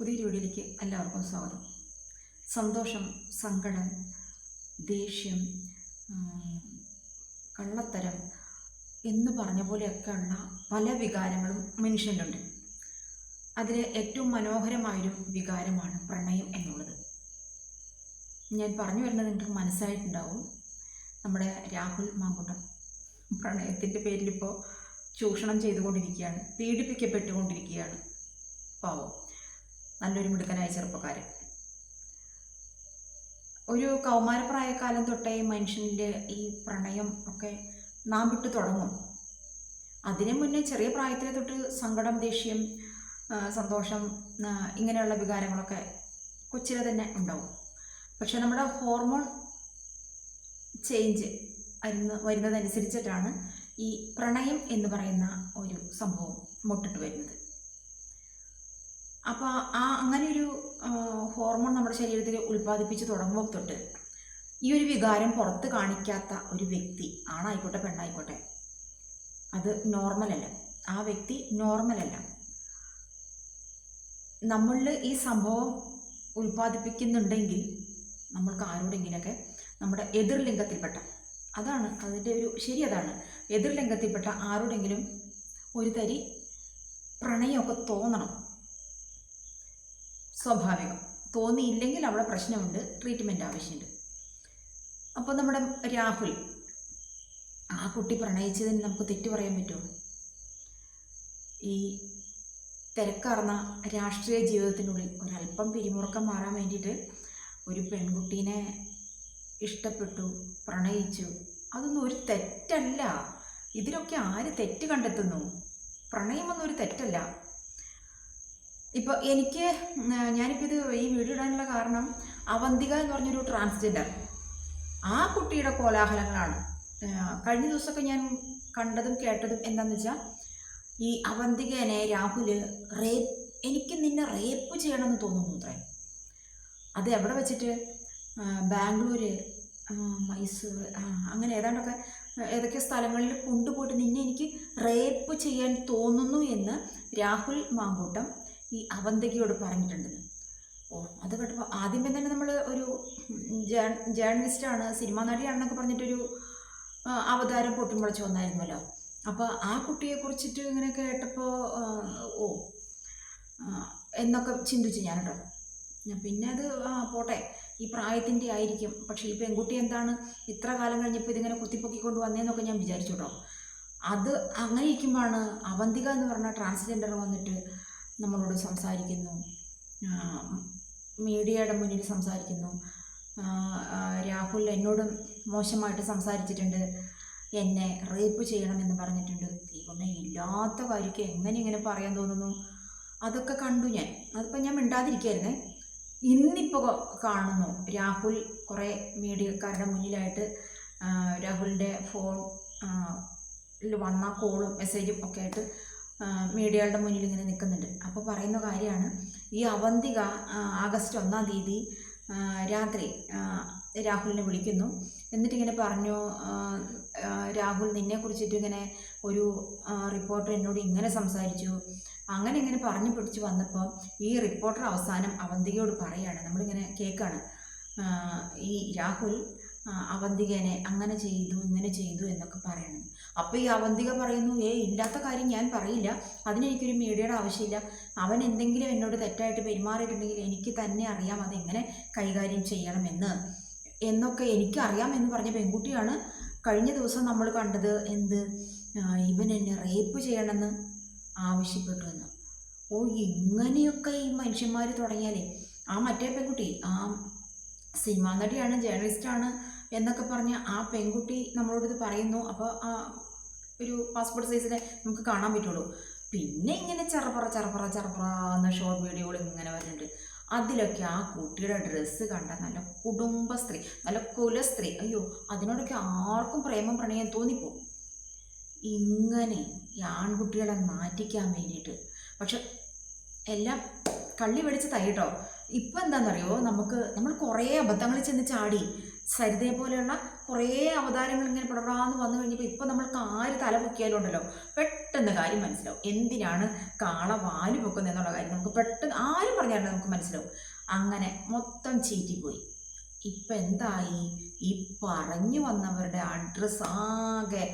പുതിയൊരു വീഡിയോയിലേക്ക് എല്ലാവർക്കും സ്വാഗതം. സന്തോഷം സങ്കടം ദേഷ്യം കള്ളത്തരം എന്ന് പറഞ്ഞ പോലെയൊക്കെയുള്ള പല വികാരങ്ങളും മനുഷ്യനിലുണ്ട്. അതിൽ ഏറ്റവും മനോഹരമായൊരു വികാരമാണ് പ്രണയം എന്നുള്ളത്. ഞാൻ പറഞ്ഞു വരുന്നത് നിങ്ങൾക്ക് മനസ്സായിട്ടുണ്ടാവും നമ്മുടെ രാഹുൽ മാങ്കുട്ടം പ്രണയത്തിന്റെ പേരിലിപ്പോൾ ചൂഷണം ചെയ്തുകൊണ്ടിരിക്കുകയാണ് പീഡിപ്പിക്കപ്പെട്ടുകൊണ്ടിരിക്കുകയാണ്. പാവം. നല്ലൊരു മിടുക്കനായ ചെറുപ്പക്കാരൻ. ഒരു കൗമാരപ്രായക്കാലം തൊട്ടേ മനുഷ്യനിൽ ഈ പ്രണയം ഒക്കെ നാം വിട്ടു തുടങ്ങും. അതിനു മുന്നേ ചെറിയ പ്രായത്തിലെ തൊട്ട് സങ്കടം ദേഷ്യം സന്തോഷം ഇങ്ങനെയുള്ള വികാരങ്ങളൊക്കെ കൊച്ചിലെ തന്നെ ഉണ്ടാവും. പക്ഷെ നമ്മുടെ ഹോർമോൺ ചേഞ്ച് വരുന്ന വരുന്നതനുസരിച്ചിട്ടാണ് ഈ പ്രണയം എന്ന് പറയുന്ന ഒരു സംഭവം മുട്ടിട്ട് വരുന്നത്. അപ്പോൾ ആ അങ്ങനെ ഒരു ഹോർമോൺ നമ്മുടെ ശരീരത്തിൽ ഉൽപ്പാദിപ്പിച്ച് തുടങ്ങുമ്പോൾ തൊട്ട് ഈ ഒരു വികാരം പുറത്ത് കാണിക്കാത്ത ഒരു വ്യക്തി ആണായിക്കോട്ടെ പെണ്ണായിക്കോട്ടെ അത് നോർമലല്ല ആ വ്യക്തി നോർമലല്ല നമ്മളിൽ ഈ സംഭവം ഉൽപ്പാദിപ്പിക്കുന്നുണ്ടെങ്കിൽ നമ്മൾക്ക് ആരോടെങ്കിലൊക്കെ നമ്മുടെ എതിർലിംഗത്തിൽപ്പെട്ട അതാണ് അതിന്റെ ഒരു ശരി അതാണ്. എതിർലിംഗത്തിൽപ്പെട്ട ആരോടെങ്കിലും ഒരു തരി പ്രണയമൊക്കെ തോന്നണം. സ്വാഭാവികം. തോന്നിയില്ലെങ്കിൽ അവിടെ പ്രശ്നമുണ്ട് ട്രീറ്റ്മെന്റ് ആവശ്യമുണ്ട്. അപ്പോൾ നമ്മുടെ രാഹുൽ ആ കുട്ടി പ്രണയിച്ചതിന് നമുക്ക് തെറ്റു പറയാൻ പറ്റുമോ? ഈ തിരക്കാർന്ന രാഷ്ട്രീയ ജീവിതത്തിനുള്ളിൽ ഒരല്പം പിരിമുറുക്കം മാറാൻ വേണ്ടിയിട്ട് ഒരു പെൺകുട്ടീനെ ഇഷ്ടപ്പെട്ടു പ്രണയിച്ചു. അതൊന്നും ഒരു തെറ്റല്ല. ഇതിലൊക്കെ ആര് തെറ്റ് കണ്ടെത്തുന്നു? പ്രണയമൊന്നും ഒരു തെറ്റല്ല. ഇപ്പോൾ എനിക്ക് ഞാനിപ്പോ ഇത് ഈ വീഡിയോ ഇടാനുള്ള കാരണം അവന്തിക എന്ന് പറഞ്ഞൊരു ട്രാൻസ്ജെൻഡർ ആ കുട്ടിയുടെ കോലാഹലങ്ങളാണ്. കഴിഞ്ഞ ദിവസമൊക്കെ ഞാൻ കണ്ടതും കേട്ടതും എന്താണെന്ന് വെച്ചാൽ ഈ അവന്തികനെ രാഹുൽ റേപ്പ് എനിക്ക് നിന്നെ റേപ്പ് ചെയ്യണമെന്ന് തോന്നുന്നു അത്രേ. അത് എവിടെ വെച്ചിട്ട്? ബാംഗ്ലൂർ മൈസൂർ അങ്ങനെ ഏതാണ്ടൊക്കെ ഏതൊക്കെ സ്ഥലങ്ങളിൽ കൊണ്ടുപോയിട്ട് നിന്നെ എനിക്ക് റേപ്പ് ചെയ്യാൻ തോന്നുന്നു എന്ന് രാഹുൽ മാങ്കൂട്ടം ഈ അവന്തികയോട് പറഞ്ഞിട്ടുണ്ടെന്ന് ഓ അത് കേട്ടപ്പോൾ ആദ്യമേ തന്നെ നമ്മൾ ഒരു ജേർണലിസ്റ്റാണ് സിനിമാ നടിയാണെന്നൊക്കെ പറഞ്ഞിട്ടൊരു അവതാരം പൊട്ടിമുളച്ച് വന്നായിരുന്നല്ലോ. അപ്പോൾ ആ കുട്ടിയെ കുറിച്ചിട്ട് ഇങ്ങനെ കേട്ടപ്പോൾ ഓ എന്നൊക്കെ ചിന്തിച്ചു ഞാൻ കേട്ടോ പിന്നെ അത് പോട്ടെ ഈ പ്രായത്തിന്റെ ആയിരിക്കും. പക്ഷേ ഈ പെൺകുട്ടി എന്താണ് ഇത്ര കാലം കഴിഞ്ഞപ്പോൾ ഇതിങ്ങനെ കുത്തിപ്പൊക്കിക്കൊണ്ട് വന്നേന്നൊക്കെ ഞാൻ വിചാരിച്ചു കേട്ടോ. അത് അങ്ങനെ ഇരിക്കുമ്പോഴാണ് അവന്തിക എന്ന് പറഞ്ഞ ട്രാൻസ്ജെൻഡർ വന്നിട്ട് നമ്മളോട് സംസാരിക്കുന്നു. മീഡിയയുടെ മുന്നിൽ സംസാരിക്കുന്നു. രാഹുൽ എന്നോട് മോശമായിട്ട് സംസാരിച്ചിട്ടുണ്ട്. എന്നെ റേപ്പ് ചെയ്യണമെന്ന് പറഞ്ഞിട്ടുണ്ട്. ദൈവമേ ഇല്ലാത്ത കാര്യമൊക്കെ എങ്ങനെ ഇങ്ങനെ പറയാൻ തോന്നുന്നു? അതൊക്കെ കണ്ടു ഞാൻ. അതിപ്പോൾ ഞാൻ മിണ്ടാതിരിക്കായിരുന്നേ. ഇന്നിപ്പോൾ കാണുന്നു. രാഹുൽ കുറേ മീഡിയക്കാരുടെ മുന്നിലായിട്ട് രാഹുലിന്റെ ഫോൺ വന്ന കോളും മെസ്സേജും ഒക്കെ ആയിട്ട് മീഡിയകളുടെ മുന്നിൽ ഇങ്ങനെ നിൽക്കുന്നുണ്ട്. അപ്പോൾ പറയുന്ന കാര്യമാണ് ഈ അവന്തിക ആഗസ്റ്റ് ഒന്നാം തീയതി രാത്രി രാഹുലിനെ വിളിക്കുന്നു. എന്നിട്ടിങ്ങനെ പറഞ്ഞു രാഹുൽ നിന്നെ കുറിച്ചിട്ട് ഇങ്ങനെ ഒരു റിപ്പോർട്ടർ എന്നോട് ഇങ്ങനെ സംസാരിച്ചു. അങ്ങനെ ഇങ്ങനെ പറഞ്ഞു പിടിച്ച് വന്നപ്പോൾ ഈ റിപ്പോർട്ടർ അവസാനം അവന്തികയോട് പറയുകയാണ്. നമ്മളിങ്ങനെ കേൾക്കാണ് ആ, ഈ രാഹുൽ അവന്തികനെ അങ്ങനെ ചെയ്തു ഇങ്ങനെ ചെയ്തു എന്നൊക്കെ പറയണം അപ്പോൾ ഈ അവന്തിക പറയുന്നു ഏ ഇല്ലാത്ത കാര്യം ഞാൻ പറയില്ല. അതിനെനിക്കൊരു മീഡിയയുടെ ആവശ്യമില്ല. അവൻ എന്തെങ്കിലും എന്നോട് തെറ്റായിട്ട് പെരുമാറിയിട്ടുണ്ടെങ്കിൽ എനിക്ക് തന്നെ അറിയാം അതെങ്ങനെ കൈകാര്യം ചെയ്യണമെന്ന് എന്നൊക്കെ എനിക്കറിയാം എന്ന് പറഞ്ഞ പെൺകുട്ടിയാണ് കഴിഞ്ഞ ദിവസം നമ്മൾ കണ്ടത് എന്ത്? ഇവൻ എന്നെ റേപ്പ് ചെയ്യണമെന്ന് ആവശ്യപ്പെട്ടു എന്ന്. ഓ ഇങ്ങനെയൊക്കെ ഈ മനുഷ്യന്മാർ തുടങ്ങിയാലേ. ആ മറ്റേ പെൺകുട്ടി ആ സിനിമാ നടിയാണ് ജേർണലിസ്റ്റാണ് എന്നൊക്കെ പറഞ്ഞ് ആ പെൺകുട്ടി നമ്മളോട് ഇത് പറയുന്നു. അപ്പോൾ ആ ഒരു പാസ്പോർട്ട് സൈസിലെ നമുക്ക് കാണാൻ പറ്റുള്ളൂ. പിന്നെ ഇങ്ങനെ ചെറപ്പറ ചെറപ്പറ ചെറപ്പറ എന്ന ഷോർട്ട് വീഡിയോകൾ ഇങ്ങനെ വരുന്നുണ്ട്. അതിലൊക്കെ ആ കുട്ടിയുടെ ഡ്രസ്സ് കണ്ട നല്ല കുടുംബ സ്ത്രീ നല്ല കുലസ്ത്രീ അയ്യോ അതിനോടൊക്കെ ആർക്കും പ്രേമം പ്രണയം തോന്നിപ്പോകും ഇങ്ങനെ ഈ ആൺകുട്ടികളെ നാറ്റിക്കാൻ വേണ്ടിയിട്ട്. പക്ഷെ എല്ലാം കള്ളി വെടിച്ച് തൈട്ടോ ഇപ്പം എന്താണെന്നറിയോ നമുക്ക് നമ്മൾ കുറേ അബദ്ധങ്ങളിൽ ചെന്ന് ചാടി. സരിതയെ പോലെയുള്ള കുറേ അവതാരങ്ങൾ ഇങ്ങനെ പടപടാന്ന് വന്നു കഴിഞ്ഞപ്പോൾ ഇപ്പം നമ്മൾക്ക് ആര് തല പൊക്കിയാലും ഉണ്ടല്ലോ? പെട്ടെന്ന് കാര്യം മനസ്സിലാവും. എന്തിനാണ് കാള വാൽ പൊക്കുന്നത് എന്നുള്ള കാര്യം നമുക്ക് പെട്ടെന്ന് ആരും പറഞ്ഞാലും നമുക്ക് മനസ്സിലാവും. അങ്ങനെ മൊത്തം ചീറ്റിപ്പോയി. ഇപ്പം എന്തായി? ഈ പറഞ്ഞു വന്നവരുടെ അഡ്രസ്സ് ആകെ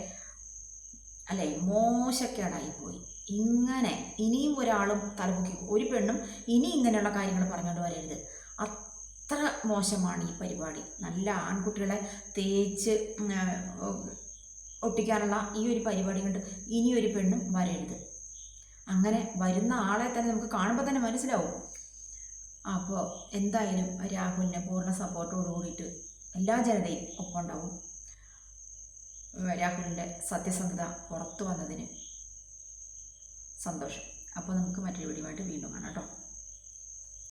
അല്ലേ മോശക്കേടായി പോയി ഇങ്ങനെ ഇനിയും ഒരാളും തലമുക്കി ഒരു പെണ്ണും ഇനി ഇങ്ങനെയുള്ള കാര്യങ്ങൾ പറഞ്ഞുകൊണ്ട് വരരുത്. അത്ര മോശമാണ് ഈ പരിപാടി. നല്ല ആൺകുട്ടികളെ തേച്ച് ഒട്ടിക്കാനുള്ള ഈ ഒരു പരിപാടി കൊണ്ട് ഇനിയൊരു പെണ്ണും വരരുത്. അങ്ങനെ വരുന്ന ആളെ തന്നെ നമുക്ക് കാണുമ്പോൾ തന്നെ മനസ്സിലാവും. അപ്പോൾ എന്തായാലും രാഹുലിനെ പൂർണ സപ്പോർട്ടോട് കൂടിയിട്ട് എല്ലാ ജനതയും ഒപ്പം ഉണ്ടാവും. രാഹുലിന്റെ സത്യസന്ധത പുറത്തു വന്നതിന്. സന്തോഷം. അപ്പോൾ നമുക്ക് മറ്റൊരു വീഡിയോ ആയിട്ട് വീണ്ടും കാണാം കേട്ടോ.